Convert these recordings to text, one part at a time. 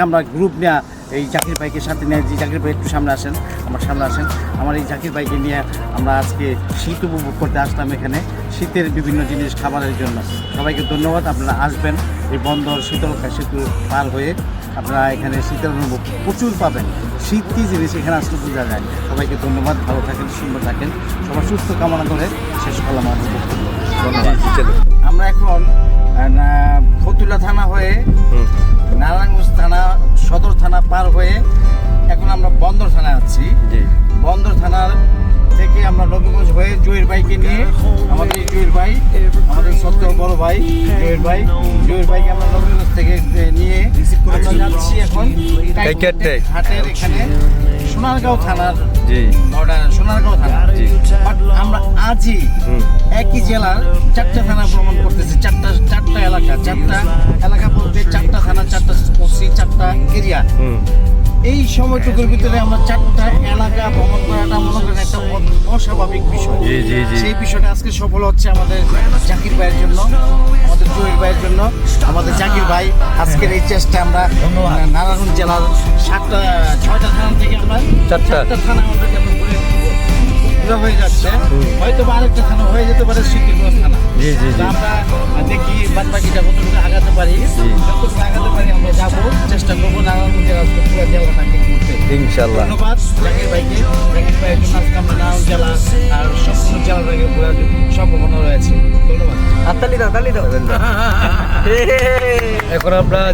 আমরা গ্রুপ নিয়ে এই জাকির ভাইকে সাথে নিয়ে যে জাকির ভাই একটু সামনে আসেন আমার সামনে আসেন। আমার এই জাকির ভাইকে নিয়ে আমরা আজকে শীত উপভোগ করতে আসলাম এখানে। শীতের বিভিন্ন জিনিস খাবারের জন্য। সবাইকে ধন্যবাদ আপনারা আসবেন। এই বন্দর শীতলকা সেতু পার হয়ে আপনারা এখানে শীতের অনুভব প্রচুর পাবেন। শীত কী জিনিস? এখানে আসলে বোঝা যায়। ধন্যবাদ ধন্যবাদ ভালো থাকেন সুন্দর থাকেন। সবার সুস্থ কামনা করে শেষ করলাম আমার ধন্যবাদ। আমরা এখন আমরা বন্দর থানায় আছি। বন্দর থানার থেকে আমরা নবীগঞ্জ হয়ে জয়ের ভাইকে নিয়ে আমাদের জয়ের ভাই আমাদের সত্য বড় ভাই জয়ের ভাই জয়ের ভাইকে আমরা নবীগঞ্জ থেকে নিয়ে আমরা যাচ্ছি এখন। হাটের এখানে সোনারগাঁও থানার সোনারগাঁও থানা। বাট আমরা আজই একই জেলার চারটা থানা ভ্রমণ করতেছি। চারটা চারটা এলাকা চারটা এলাকা বলতে চারটা থানা চারটা ওসি চারটা এরিয়া। এই সময়টুকুর ভিতরে আমরা চারটা এলাকা ভ্রমণ করাটা মনে করেন একটা অস্বাভাবিক বিষয়। সেই বিষয়টা আজকে সফল হচ্ছে আমাদের জাকির ভাইয়ের জন্য আমাদের জহির ভাইয়ের জন্য আমাদের জাকির ভাই আজকের এই চেষ্টা আমরা নারায়ণ জেলার সাতটা ছয়টা থানা থেকে আমরা চারটা। থানা আমাদেরকে আমরা হয়ে যাচ্ছে। হয়তো বা আরেকটা থানা হয়ে যেতে পারে থানা। জি, জি, জি। আমরা দেখি বাদ বাকিটা কতটুকু আগাতে পারি। যতটুকু আগাতে পারি আমরা যাব চেষ্টা করব নারায়ণগঞ্জ জেলা জেলাটাকে ঘুরতে ইনশাল্লাহ। ধন্যবাদ জাকির ভাইকে। জাকির ভাইয়ের জন্য আজকে আমরা নারায়ণ জেলা আর সম্পূর্ণ জেলাটাকে ঘোরার সম্ভাবনা রয়েছে। ধন্যবাদ। হাততালি দাও তালি দাও। এখন আমরা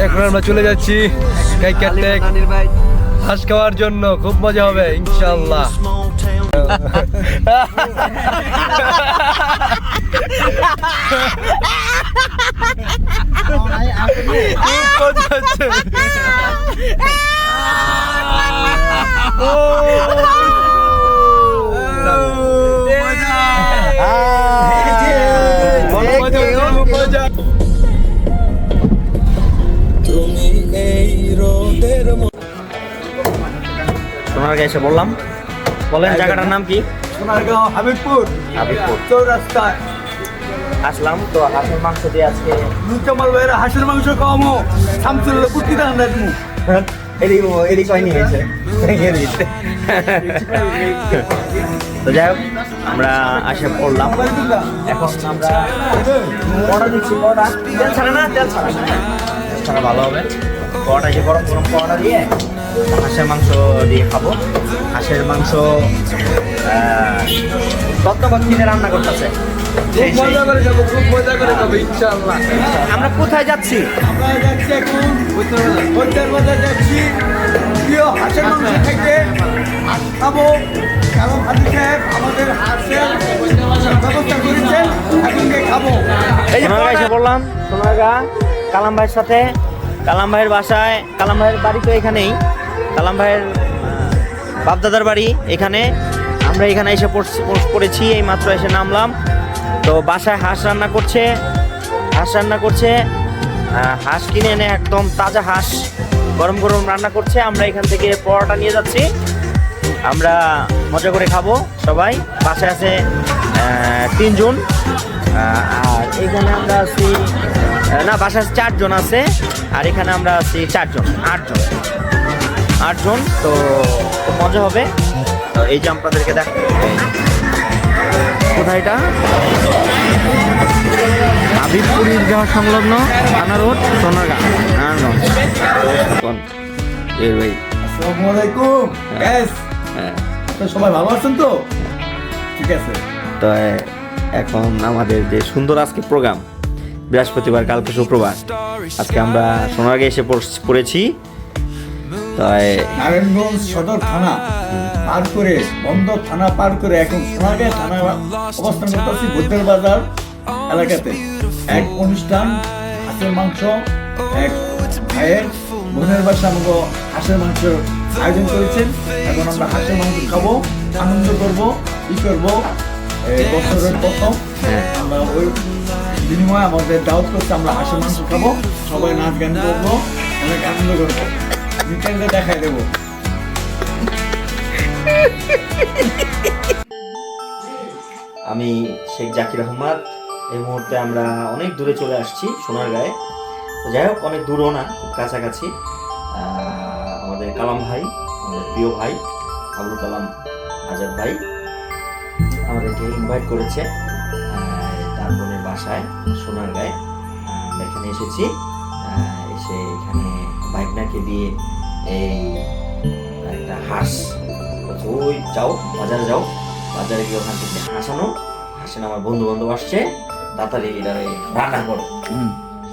এখন আমরা চলে যাচ্ছি। হাঁস খাওয়ার জন্য খুব মজা হবে ইনশাল্লাহ ভাই, কাছে এসে বললাম। বলেন জায়গাটার নাম কি? সোনারগাঁও হাবিবপুর হাবিবপুর চৌরাস্তায়। আসলাম তো হাঁসের মাংস দিয়ে আজকে নুরজামাল ভাইয়ের হাঁসের মাংস কমও দেখমু। এদিক এদিক হয়নি হয়েছে। তো যাই হোক আমরা আসে পড়লাম। এখন আমরা পড়া দিচ্ছি পড়া তেল ছাড়া না তেল ছাড়া ছাড়া ভালো হবে। পড়াটা যে গরম গরম পড়া দিয়ে হাঁসের মাংস দিয়ে খাব। হাঁসের মাংস তত্ত্বাবধান কিনে রান্না করতেছে? খুব মজা করে যাব খুব মজা করে যাব ইনশাআল্লাহ। আমরা কোথায় যাচ্ছি? আমরা যাচ্ছি এখন বাজার যাচ্ছি। প্রিয় হাঁসের মাংস থেকে হাঁস খাব। কারণ হাজি সাহেব আমাদের হাঁসের ব্যবস্থা করেছেন এখন খাব। এই যে সোনারগাঁ এসে বললাম সোনারগাঁ কালাম ভাইয়ের সাথে। কালাম ভাইয়ের বাসায় কালাম ভাইয়ের বাড়ি তো এখানেই। কালাম ভাইয়ের বাপদাদার বাড়ি এখানে। আমরা এখানে এসে পড়ছি- পড়- পড়েছি, এই মাত্র এসে নামলাম। তো বাসায় হাঁস রান্না করছে, হাঁস রান্না করছে হাঁস কিনে এনে একদম তাজা হাঁস গরম গরম রান্না করছে। আমরা এখান থেকে পরোটা নিয়ে যাচ্ছি। আমরা মজা করে খাব সবাই। বাসায় আছে তিনজন। আর এখানে আমরা আছি না, বাসায় চারজন আছে। আর এখানে আমরা আছি চারজন, আটজন। আটজন তো খুব মজা হবে। তো এই যে আপনাদেরকে দেখ কোথায় এটা? হাবিবপুর ঈদগাহ সংলগ্ন থানা রোড সোনারগাঁ। হ্যাঁ। আপনারা সবাই ভালো আছেন তো? ঠিক আছে। তো এখন আমাদের যে সুন্দর আজকে প্রোগ্রাম বৃহস্পতিবার কালকে শুক্রবার। আজকে আমরা সোনারগাঁ এসে পড়ছ- পড়েছি তো নারায়ণগঞ্জ সদর থানা পার করে, বন্দর থানা পার করে, এখন সোনারগাঁ থানা অবস্থান করতেছি বৈদ্যের বাজার এলাকাতে। এক অনুষ্ঠান, হাঁসের মাংস, এক ভাইয়ের বোনের বাসা আমাকে হাঁসের মাংস আয়োজন করেছেন এখন আমরা হাঁসের মাংস খাব, আনন্দ করব ই করব বছরের প্রথম। আমরা ওই বিনিময়ে আমাদের দাওয়াত করতে আমরা হাঁসের মাংস খাব, সবাই নাচ গান করব, অনেক আনন্দ করব। দেখাই দেবো। আমি শেখ জাকির আহমদ। এই মুহূর্তে আমরা অনেক দূরে চলে আসছি সোনারগাঁয়ে তো যাই হোক, অনেক দূরও না, খুব কাছাকাছি। আমাদের কালাম ভাই, আমাদের প্রিয় ভাই, আবুল কালাম আজাদ ভাই আমাদেরকে ইনভাইট করেছে তার বোনের বাসায়, সোনার গায়ে। আমরা এখানে এসেছি। এসে এখানে বাইকনাকে দিয়ে এই একটা হাঁস। ওই যাও বাজারে যাও। বাজারে গিয়ে ওখান থেকে হাঁস আনো। হাঁসেন আমার বন্ধু বান্ধব আসছে। তাড়াতাড়ি এটা রান্না করো।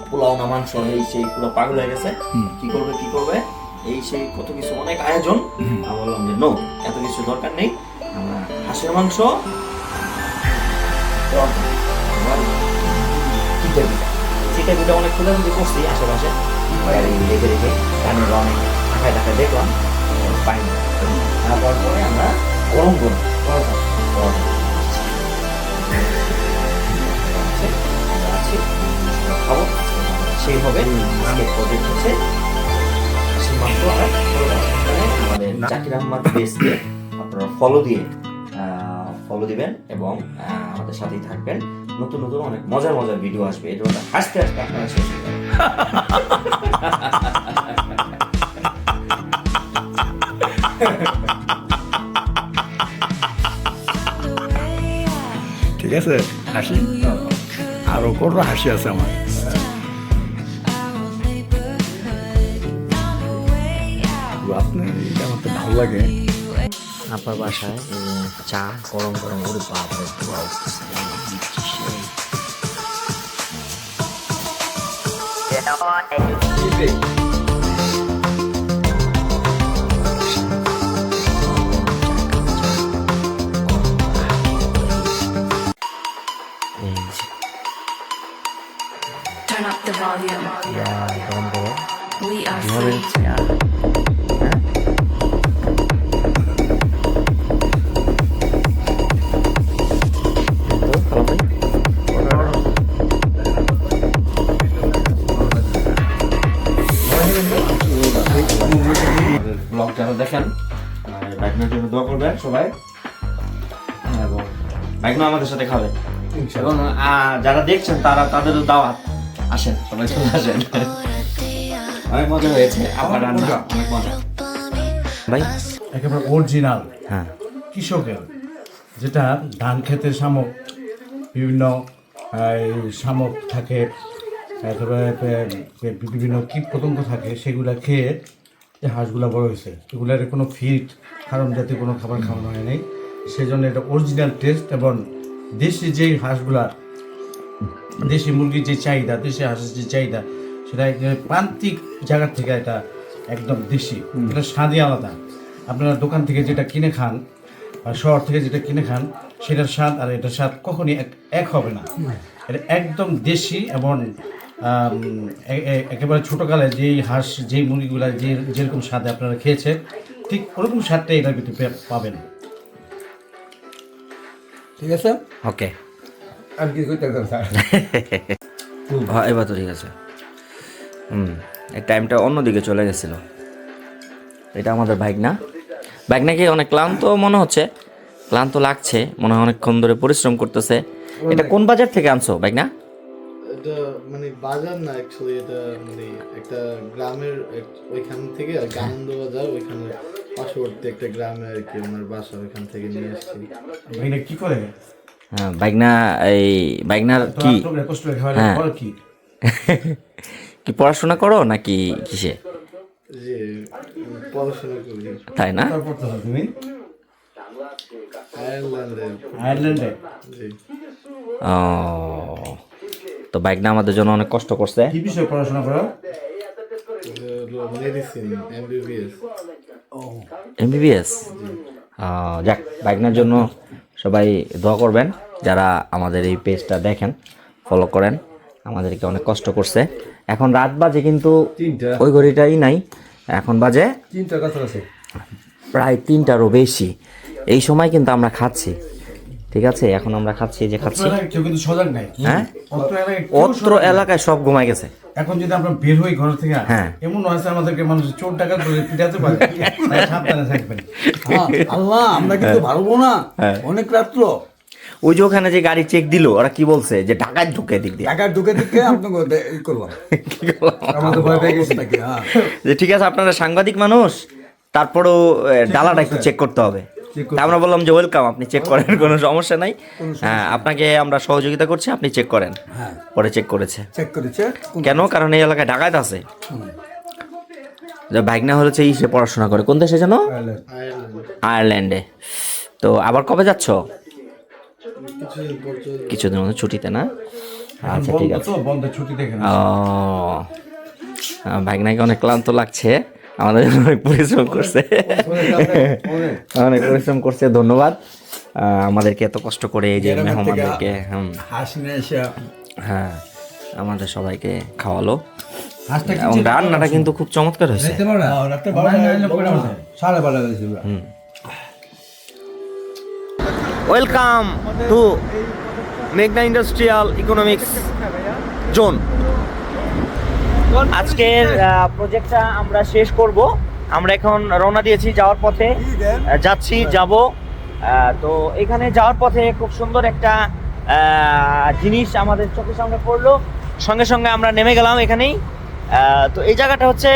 পোলাও না মাংস এই সেই পুরো পাগল হয়ে গেছে। কি করবে কি করবে? এই সেই কত কিছু অনেক আয়োজন। আমি বললাম যে নো এত কিছু দরকার নেই। আমরা হাঁসের মাংস চিটা পিঠা। চিটা পিঠা অনেক খোঁজাখুঁজি করছি আশেপাশে। রেখে রেখে কানের অনেক টাকায় টাকায় দেখলাম। পাইনি। তারপর পরে আমরা আছি। সেইভাবে আজকে প্রজেক্ট হচ্ছে আমাদের জাকির আহমদ আপনারা ফলো দিয়ে ফলো দিবেন এবং আমাদের সাথেই থাকবেন। নতুন নতুন অনেক মজার মজার ভিডিও আসবে। এটা হাসতে হাসতে আপনারা শেষ ঠিক আছে? হাসি? আরও কত হাসি আছে আমার। আপনার এটা আমার তো ভালো লাগে। আপনার বাসায় চা গরম গরম করে বাপরে Turn up the volume. We are free. Blog যারা দেখেন বাইকনার জন্য দোয়া করবেন সবাই। এবং বাইকনা আমাদের সাথে খাবে এবং যারা দেখছেন তারা তাদেরও দাওয়াত। আসেন সবাই চলে আসেন। অনেক মজা হয়েছে। আবার রান্না। অনেক মজা। ভাই? একেবারে অরিজিনাল হ্যাঁ। কৃষকের যেটা ধান খেতের শামুক বিভিন্ন এই, শামুক থাকে একেবারে বিভিন্ন কীট পতঙ্গ থাকে সেগুলা খেয়ে যে হাঁসগুলা বড় হয়েছে। এগুলার কোনো ফিট কারণ জাতীয় কোনো খাবার খাওয়ানো হয় নাই। সেই জন্য এটা অরিজিনাল টেস্ট এবং দেশি যেই হাঁসগুলা দেশি মুরগির যে চাহিদা দেশি হাঁসের যে চাহিদা সেটা প্রান্তিক জায়গার থেকে এটা একদম দেশি। এটা স্বাদই আলাদা। আপনারা দোকান থেকে যেটা কিনে খান বা শহর থেকে যেটা কিনে খান সেটার স্বাদ আর এটার স্বাদ কখনই এক এক হবে না। এটা একদম দেশি এবং একেবারে ছোটোকালে যেই হাঁস যেই মুরগিগুলো যে যেরকম স্বাদে আপনারা খেয়েছেন ঠিক ওরকম স্বাদটাই এটার ভিতরে পাবেন। ঠিক আছে? ওকে আর কি করতে স্যার হ্যাঁ এবার তো ঠিক আছে। হুম এই টাইমটা অন্যদিকে চলে গেছিল। এটা আমাদের বাইক না? বাইক নাকি অনেক ক্লান্ত মনে হচ্ছে। ক্লান্ত লাগছে মনে হয় অনেকক্ষণ ধরে পরিশ্রম করতেছে। এটা কোন বাজার থেকে আনছো বাইক না? এটা মানে বাজার না অ্যাকচুয়ালি এটা মানে একটা গ্রামের ওইখান থেকে আর আনন্দ বাজার ওইখানে পার্শ্ববর্তী একটা গ্রামে আর কি ওনার বাসা ওইখান থেকে নিয়ে এসেছি কি করে? হ্যাঁ বাইক না এই বাইক না কি? হ্যাঁ। কি? পড়াশোনা করো নাকি কিসে? যে উম, পড়াশোনা করি। তাই না? ও তো বাইক না আমাদের জন্য অনেক কষ্ট করছে। কি বিষয়ে পড়াশোনা করো? মেডিসিন এমবিবিএস এমবিবিএস যাক বাইকনার জন্য সবাই দোয়া করবেন যারা আমাদের এই পেজটা দেখেন ফলো করেন আমাদেরকে অনেক কষ্ট করছে। এখন রাত বাজে কিন্তু ওই ঘড়িটাই নাই এখন বাজে প্রায় তিনটারও বেশি। এই সময় কিন্তু আমরা খাচ্ছি। ঠিক আছে? এখন আমরা খাচ্ছি যে খাচ্ছি। কেউ কিন্তু সজাগ নাই। হ্যাঁ? অত্র এলাকায় সব ঘুমাই গেছে। এখন যদি আমরা বের হই ঘর থেকে হ্যাঁ। এমন হয়েছে আমাদেরকে মানুষ চোর টাকা করে পিটাতে পারে। সাবধানে থাকবেন। আল্লাহ আমরা কিন্তু পারব না। অনেক রাত্র। ওই যে ওখানে যে গাড়ি চেক দিল ওরা কি বলছে? যে ঢাকায় ঢুকে দিক দিয়ে। ঢাকার ঢুকে দিকে আপনাকে করলাম আমাদের ভয় পেয়ে গেছে নাকি? হ্যাঁ। যে ঠিক আছে আপনারা সাংবাদিক মানুষ তারপরেও ডালাটা একটু চেক করতে হবে। আমরা বললাম যে ওয়েলকাম আপনি চেক করেন কোনো সমস্যা নাই। হ্যাঁ আপনাকে আমরা সহযোগিতা করছি আপনি চেক করেন। হ্যাঁ। পরে চেক করেছে। চেক করেছে কেন কারণ এই এলাকায় ডাকাত আছে। যে ভাগনা হচ্ছে সে পড়াশোনা করে। কোন দেশে জানো? আয়ারল্যান্ডে তো আবার কবে যাচ্ছ? কিছুদিন মতো ছুটিতে না? আচ্ছা ঠিক আছে। তো বন্ধ ছুটি ও ভাগনাকে অনেক ক্লান্ত লাগছে। আমাদের জন্য অনেক পরিশ্রম করছে। অনেক পরিশ্রম করছে ধন্যবাদ। আমাদেরকে এত কষ্ট করে এই যে মেহমানদেরকে হ্যাঁ আমাদের সবাইকে খাওয়ালো। এবং রান্নাটা কিন্তু খুব চমৎকার হয়েছে। হ্যাঁ, হয়েছে ওয়েলকাম টু মেঘনা ইন্ডাস্ট্রিয়াল ইকোনমিক্স জোন। আজকের প্রজেক্টটা আমরা শেষ করব। আমরা এখন রওনা দিয়েছি যাওয়ার পথে। যাচ্ছি যাব। তো এখানে যাওয়ার পথে খুব সুন্দর একটা জিনিস আমাদের চোখের সামনে পড়ল। সঙ্গে সঙ্গে আমরা নেমে গেলাম এখানেই। তো এই জায়গাটা হচ্ছে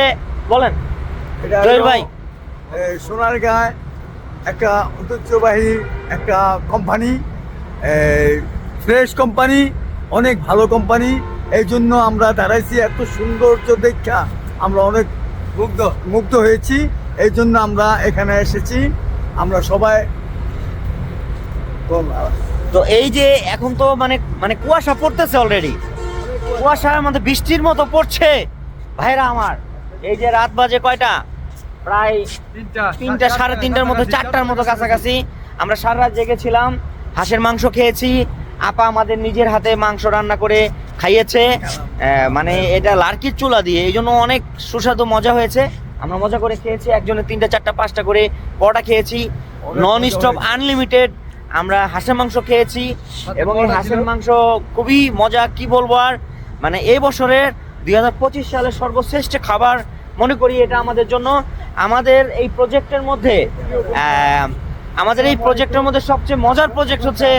বলেন জয়ের ভাই। সোনার গায়ে একটা ঐতিহ্যবাহী একটা কোম্পানি ফ্রেশ কোম্পানি অনেক ভালো কোম্পানি এই জন্য আমরা দাঁড়াইছি এত সৌন্দর্য দেখা। আমরা অনেক মুগ্ধ মুগ্ধ হয়েছি। এই জন্য আমরা এখানে এসেছি। আমরা সবাই তো এই যে এখন তো মানে মানে কুয়াশা পড়তেছে অলরেডি কুয়াশা মধ্যে বৃষ্টির মতো পড়ছে। ভাইরা আমার এই যে রাত বাজে কয়টা? প্রায় তিনটা সাড়ে তিনটার মতো চারটার মতো কাছাকাছি। আমরা সারা রাত জেগেছিলাম হাঁসের মাংস খেয়েছি আপা আমাদের নিজের হাতে মাংস রান্না করে খাইয়েছে। মানে এটা লার্কির চুলা দিয়ে এই জন্য অনেক সুস্বাদু মজা হয়েছে। আমরা মজা করে খেয়েছি একজনের তিনটা চারটা পাঁচটা করে পরোটা খেয়েছি। নন স্টপ আনলিমিটেড আমরা হাঁসের মাংস খেয়েছি এবং এই হাঁসের মাংস খুবই মজা কি বলব আর? মানে এই বছরের দুই হাজার পঁচিশ সালের সর্বশ্রেষ্ঠ খাবার মনে করি এটা আমাদের জন্য। আমাদের এই প্রজেক্টের মধ্যে আমাদের এই প্রজেক্টের মধ্যে সবচেয়ে মজার প্রজেক্ট হচ্ছে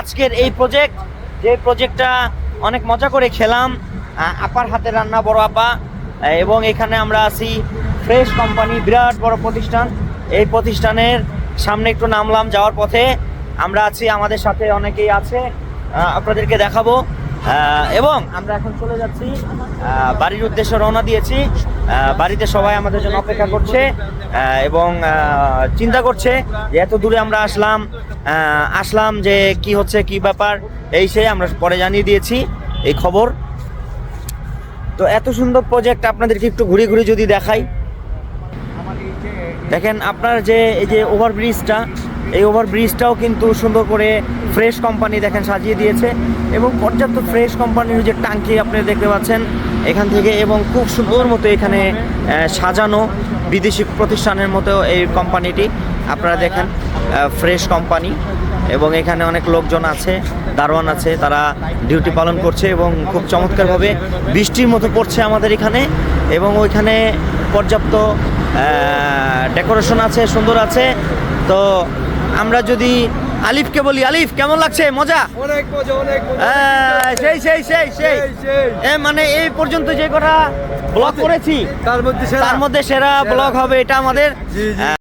আজকের এই প্রজেক্ট যে প্রজেক্টটা অনেক মজা করে খেলাম আপার হাতে রান্না বড় আপা এবং এখানে আমরা আছি ফ্রেশ কোম্পানি বিরাট বড় প্রতিষ্ঠান। এই প্রতিষ্ঠানের সামনে একটু নামলাম যাওয়ার পথে। আমরা আছি, আমাদের সাথে অনেকেই আছে আপনাদেরকে দেখাবো। এবং আমরা এখন চলে যাচ্ছি বাড়ির উদ্দেশ্যে রওনা দিয়েছি। বাড়িতে সবাই আমাদের জন্য অপেক্ষা করছে এবং চিন্তা করছে যে এত দূরে আমরা আসলাম আসলাম যে কি হচ্ছে, কি ব্যাপার, এই সে আমরা পরে জানিয়ে দিয়েছি এই খবর। তো এত সুন্দর প্রজেক্ট আপনাদেরকে একটু ঘুরে ঘুরে যদি দেখাই। দেখেন আপনার যে, এই যে ওভারব্রিজটা এই ওভারব্রিজটাও কিন্তু সুন্দর করে ফ্রেশ কোম্পানি দেখেন সাজিয়ে দিয়েছে এবং পর্যাপ্ত ফ্রেশ কোম্পানির যে টাঙ্কি আপনি দেখতে পাচ্ছেন, এখান থেকে এবং খুব সুন্দর মতো এখানে সাজানো বিদেশি প্রতিষ্ঠানের মতো এই কোম্পানিটি আপনারা দেখেন ফ্রেশ কোম্পানি এবং এখানে অনেক লোকজন আছে, দারোয়ান আছে, তারা ডিউটি পালন করছে এবং খুব চমৎকারভাবে বৃষ্টির মতো পড়ছে আমাদের এখানে এবং ওইখানে পর্যাপ্ত ডেকোরেশন আছে, সুন্দর আছে। তো আমরা যদি আলিফকে বলি আলিফ কেমন লাগছে? মজা? অনেক মজা অনেক হ্যাঁ, সেই সেই সেই সেই। এ মানে এই পর্যন্ত যে কটা ব্লগ করেছি তার মধ্যে সেরা। তার মধ্যে সেরা ব্লগ হবে এটা আমাদের। আহ,